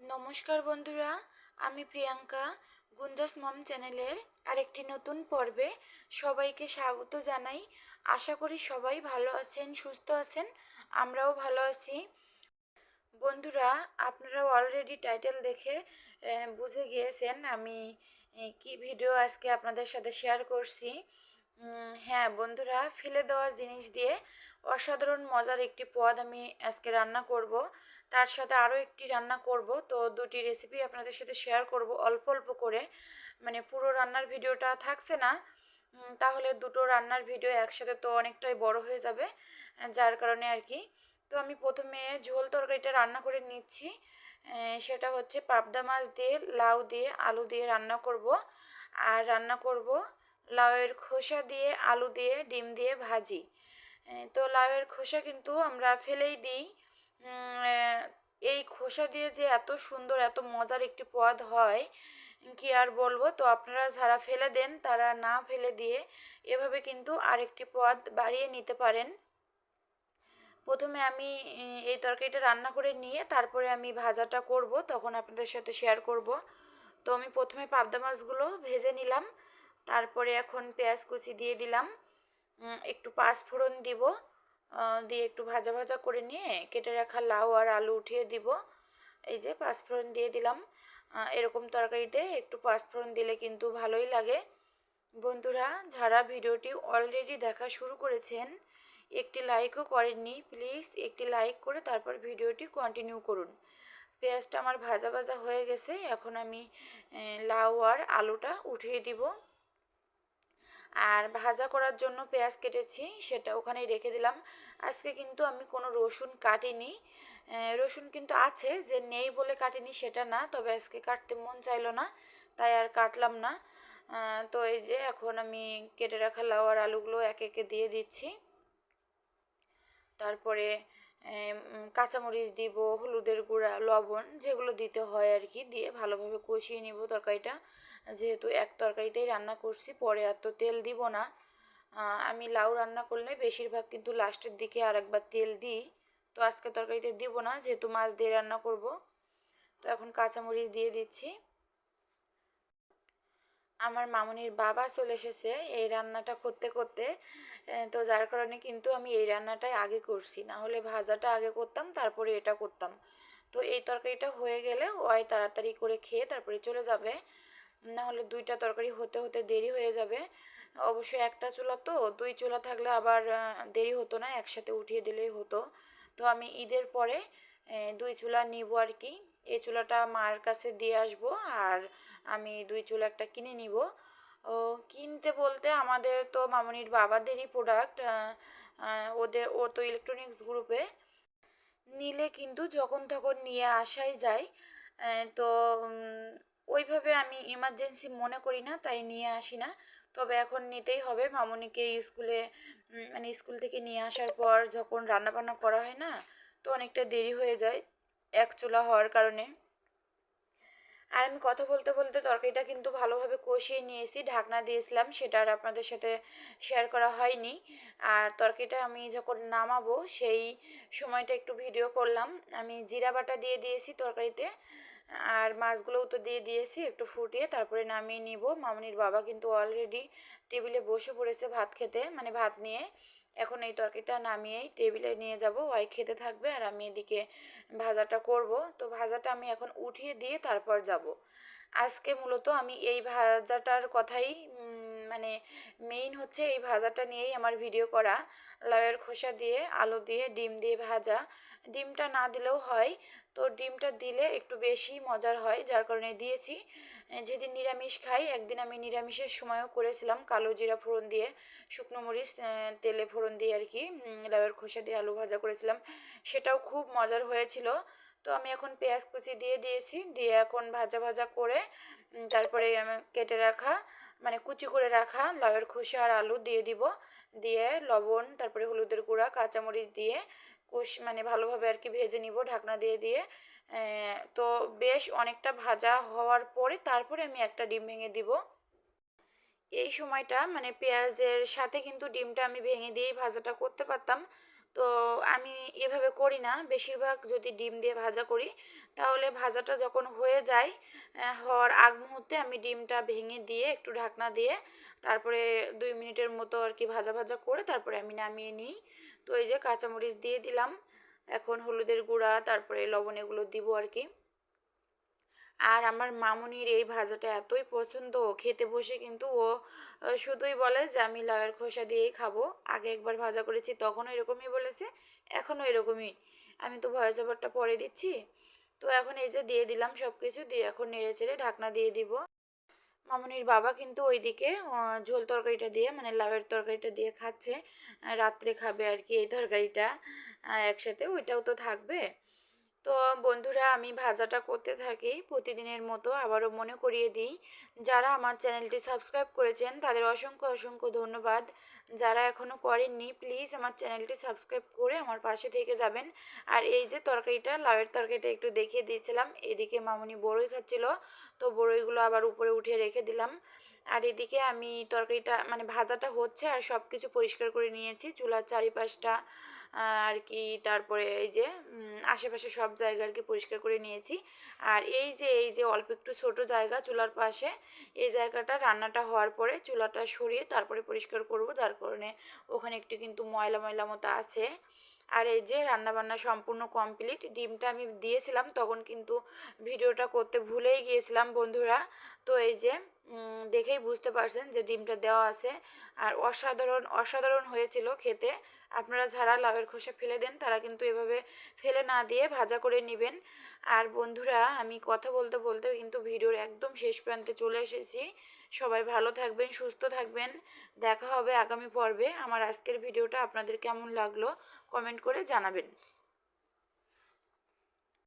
নমস্কার বন্ধুরা, আমি প্রিয়াঙ্কা গুঞ্জাস মম চ্যানেলের আরেকটি নতুন পর্বে সবাইকে স্বাগত জানাই। আশা করি সবাই ভালো আছেন, সুস্থ আছেন, আমরাও ভালো আছি। বন্ধুরা আপনারা অলরেডি টাইটেল দেখে বুঝে গিয়েছেন আমি কি ভিডিও আজকে আপনাদের সাথে শেয়ার করছি। হ্যাঁ বন্ধুরা, ফেলে দেওয়া জিনিস দিয়ে অসাধারণ, মজার একটি পদ আমি আজকে রান্না করব। তার সাথে আরও একটি রান্না করব। তো দুটি রেসিপি আপনাদের সাথে শেয়ার করব অল্প অল্প করে। মানে পুরো রান্নার ভিডিওটা থাকছে না। তাহলে দুটো রান্নার ভিডিও একসাথে তো অনেকটাই বড় হয়ে যাবে, যার কারণে আর কি। তো আমি প্রথমে ঝোল তরকারিটা রান্না করে নিচ্ছি। সেটা হচ্ছে পাবদা মাছ দিয়ে, লাউ দিয়ে, আলু দিয়ে রান্না করব। আর রান্না করব লাউয়ের খোসা দিয়ে, আলু দিয়ে, ডিম দিয়ে ভাজি। তো লাউয়ের খোসা কিন্তু আমরা ফেলেই দিই। এই খোসা দিয়ে যে এত সুন্দর, এত মজার একটি পদ হয়, কি আর বলব? তো আপনারা যারা ফেলে দেন, তারা না ফেলে দিয়ে এভাবে কিন্তু আরেকটি পদ বাড়িয়ে নিতে পারেন। প্রথমে আমি এই তরকারিটা রান্না করে নিয়ে তারপরে আমি ভাজাটা করব, তখন আপনাদের সাথে শেয়ার করব। তো আমি প্রথমে পাবদা মাছগুলো ভেজে নিলাম, তারপরে এখন পেঁয়াজ কুচি দিয়ে দিলাম। একটু পাঁচ ফোড়ন দিব দিয়ে একটু ভাজা ভাজা করে নিয়ে কেটে রাখা লাউ আর আলু উঠিয়ে দিব। এই যে পাঁচ ফোড়ন দিয়ে দিলাম। এরকম তরকারিতে একটু পাঁচ ফোড়ন দিলে কিন্তু ভালোই লাগে। বন্ধুরা, যারা ভিডিওটি অলরেডি দেখা শুরু করেছেন, একটি লাইকও করেননি প্লিজ একটি লাইক করে তারপর ভিডিওটি কন্টিনিউ করুন। পেঁয়াজটা আমার ভাজা ভাজা হয়ে গেছে, এখন আমি লাউ আর আলুটা উঠিয়ে দিব। আর ভাজা করার জন্য পেঁয়াজ কেটেছি, সেটা ওখানেই রেখে দিলাম। আজকে কিন্তু আমি কোনো রসুন কাটিনি। রসুন কিন্তু আছে, যে নেই বলে কাটিনি সেটা না, তবে আজকে কাটতে মন চাইলো না, তাই আর কাটলাম না। তো এই যে এখন আমি কেটে রাখা লাউ আর আলুগুলো একে একে দিয়ে দিচ্ছি। তারপরে কাঁচামরিচ দিব, হলুদের গুঁড়া, লবণ, যেগুলো দিতে হয় আর কি, দিয়ে ভালোভাবে কষিয়ে নিব তরকারিটা। যেহেতু এক তরকারিতেই রান্না করছি, পরে আর তো তেল দিব না। আমি লাউ রান্না করলে বেশিরভাগ কিন্তু লাস্টের দিকে আর একবার তেল দিই। তো আজকে তরকারিতে দিব না, যেহেতু মাছ দিয়ে রান্না করব। তো এখন কাঁচামরিচ দিয়ে দিচ্ছি। আমার মামুনির বাবা চলে এসেছে এই রান্নাটা করতে করতে। তো যার কারণে কিন্তু আমি এই রান্নাটাই আগে করছি। না হলে ভাজাটা আগে করতাম, তারপরে এটা করতাম। তো এই তরকারিটা হয়ে গেলে ওই তাড়াতাড়ি করে খেয়ে তারপরে চলে যাবে। না হলে দুইটা তরকারি হতে হতে দেরি হয়ে যাবে। অবশ্যই একটা চুলা তো, দুই চুলা থাকলে আবার দেরি হতো না, একসাথে উঠিয়ে দিলেই হতো। তো আমি ঈদের পরে দুই চুলা নিব আর কি। এই চুলাটা মার কাছে দিয়ে আসব আর আমি দুই চুলা একটা কিনে নিব। ও কিনতে বলতে আমাদের তো মামনির বাবাদেরই প্রোডাক্ট ওদের ও তো ইলেকট্রনিক্স গ্রুপে নিলে কিন্তু যখন তখন নিয়ে আসাই যায়। তো ওইভাবে আমি ইমার্জেন্সি মনে করি না, তাই নিয়ে আসি না। তবে এখন নিতেই হবে। মামনিকে স্কুলে মানে স্কুল থেকে নিয়ে আসার পর যখন রান্না বান্না করা হয় না, তো অনেকটা দেরি হয়ে যায় এক চুলা হওয়ার কারণে। আর আমি কথা বলতে বলতে তরকারিটা কিন্তু ভালোভাবে কষিয়ে নিয়েছি, ঢাকনা দিয়েছিলাম, সেটা আর আপনাদের সাথে শেয়ার করা হয়নি। আর তরকারিটা আমি যখন নামাবো, সেই সময়টা একটু ভিডিও করলাম। আমি জিরা বাটা দিয়ে দিয়েছি তরকারিতে, আর মাছগুলোও তো দিয়ে দিয়েছি একটু ফুটিয়ে, তারপরে নামিয়ে নিব। মামনির বাবা কিন্তু অলরেডি টেবিলে বসে পড়েছে ভাত খেতে মানে ভাত নিয়ে। এখন এই তরকারিটা নামিয়েই টেবিলে নিয়ে যাব। ওয়াই খেতে থাকবে আর আমি এদিকে ভাজাটা করব। তো ভাজাটা আমি এখন উঠিয়ে দিয়ে তারপর যাব। আজকে মূলত আমি এই ভাজাটার কথাই মানে মেইন হচ্ছে এই ভাজাটা নিয়েই আমার ভিডিও করা। লাউয়ের খোসা দিয়ে, আলু দিয়ে, ডিম দিয়ে ভাজা। ডিমটা না দিলেও হয়। তো ডিমটা দিলে একটু বেশি মজার হয়, যার কারণে দিয়েছি। যেদিন নিরামিষ খাই, একদিন আমি নিরামিষের সময়ও করেছিলাম কালো জিরা ফোড়ন দিয়ে, শুকনো মরিচ তেলে ফোড়ন দিয়ে আর কি লাউয়ের খোসা দিয়ে আলু ভাজা করেছিলাম। সেটাও খুব মজার হয়েছিল। তো আমি এখন পেঁয়াজ কুচি দিয়ে দিয়েছি। দিয়ে এখন ভাজা ভাজা করে তারপরে কেটে রাখা মানে কুচি করে রাখা লাউয়ের খোসা আর আলু দিয়ে দিব। দিয়ে লবণ, তারপরে হলুদের গুঁড়া, কাঁচামরিচ দিয়ে কুশ মানে ভালোভাবে আর কি ভেজে নিব, ঢাকনা দিয়ে দিয়ে। তো বেশ অনেকটা ভাজা হওয়ার পরে তারপরে আমি একটা ডিম ভেঙে দিব। এই সময়টা মানে পেঁয়াজের সাথে কিন্তু ডিমটা আমি ভেঙে দিয়েই ভাজাটা করতে পারতাম। তো আমি এভাবে করি না। বেশিরভাগ যদি ডিম দিয়ে ভাজা করি, তাহলে ভাজাটা যখন হয়ে যায় হওয়ার আগ মুহূর্তে আমি ডিমটা ভেঙে দিয়ে একটু ঢাকনা দিয়ে তারপরে দুই মিনিটের মতো আর কি ভাজা ভাজা করে তারপরে আমি নামিয়ে নিই। তো এই যে কাঁচামরিচ দিয়ে দিলাম। এখন হলুদের গুঁড়া, তারপরে লবণ এগুলো দিব আর কি। আর আমার মামুনির এই ভাজাটা এতই পছন্দ খেতে বসে কিন্তু ও শুধুই বলে যে আমি লাউয়ের খোসা দিয়েই খাব। আগে একবার ভাজা করেছি, তখনও এরকমই বলেছে, এখনও এরকমই। আমি তো ভয়েস ওভারটা পরে দিচ্ছি। তো এখন এই যে দিয়ে দিলাম সব কিছু দিয়ে এখন নেড়ে চেড়ে ঢাকনা দিয়ে দিব। মামুনির বাবা কিন্তু ওইদিকে ঝোল তরকারিটা দিয়ে মানে লাউয়ের তরকারিটা দিয়ে খাচ্ছে। রাত্রে খাবে আর কি এই তরকারিটা। একসাথে ওইটাও তো থাকবে। তো বন্ধুরা, আমি ভাজাটা করতে থাকি। প্রতিদিনের মতো আবারও মনে করিয়ে দিই। যারা আমার চ্যানেলটি সাবস্ক্রাইব করেছেন, তাদের অসংখ্য অসংখ্য ধন্যবাদ। যারা এখনও করেননি, প্লিজ আমার চ্যানেলটি সাবস্ক্রাইব করে আমার পাশে থেকে যাবেন। আর এই যে তরকারিটা, লাউয়ের তরকারিটা একটু দেখিয়ে দিয়েছিলাম। এদিকে মামুনি বড়ই খাচ্ছিল, তো বড়ইগুলো আবার উপরে উঠিয়ে রেখে দিলাম। আর এদিকে আমি তরকারিটা মানে ভাজাটা হচ্ছে আর সব কিছু পরিষ্কার করে নিয়েছি। চুলার চারিপাশটা আর কি, তারপরে এই যে আশেপাশে সব জায়গা আর কি পরিষ্কার করে নিয়েছি। আর এই যে এই যে অল্প একটু ছোট জায়গা চুলার পাশে, এই জায়গাটা রান্নাটা হওয়ার পরে চুলাটা সরিয়ে তারপরে পরিষ্কার করব। যার কারণে ওখানে একটু কিন্তু ময়লা ময়লা মতো আছে। আর এই যে রান্নাবান্না সম্পূর্ণ কমপ্লিট, ডিমটা আমি দিয়েছিলাম, তখন কিন্তু ভিডিওটা করতে ভুলেই গিয়েছিলাম বন্ধুরা। তো এই যে দেখেই বুঝতে পারছেন যে ডিমটা দেওয়া আছে। আর অসাধারণ অসাধারণ হয়েছিল খেতে। আপনারা যারা লাউয়ের খোসা ফেলে দেন, তারা কিন্তু এভাবে ফেলে না দিয়ে ভাজা করে নেবেন। আর বন্ধুরা, আমি কথা বলতে বলতে কিন্তু ভিডিওর একদম শেষ প্রান্তে চলে এসেছি। সবাই ভালো থাকবেন, সুস্থ থাকবেন। দেখা হবে আগামী পর্বে। আমার আজকের ভিডিওটা আপনাদের কেমন লাগল, কমেন্ট করে জানাবেন।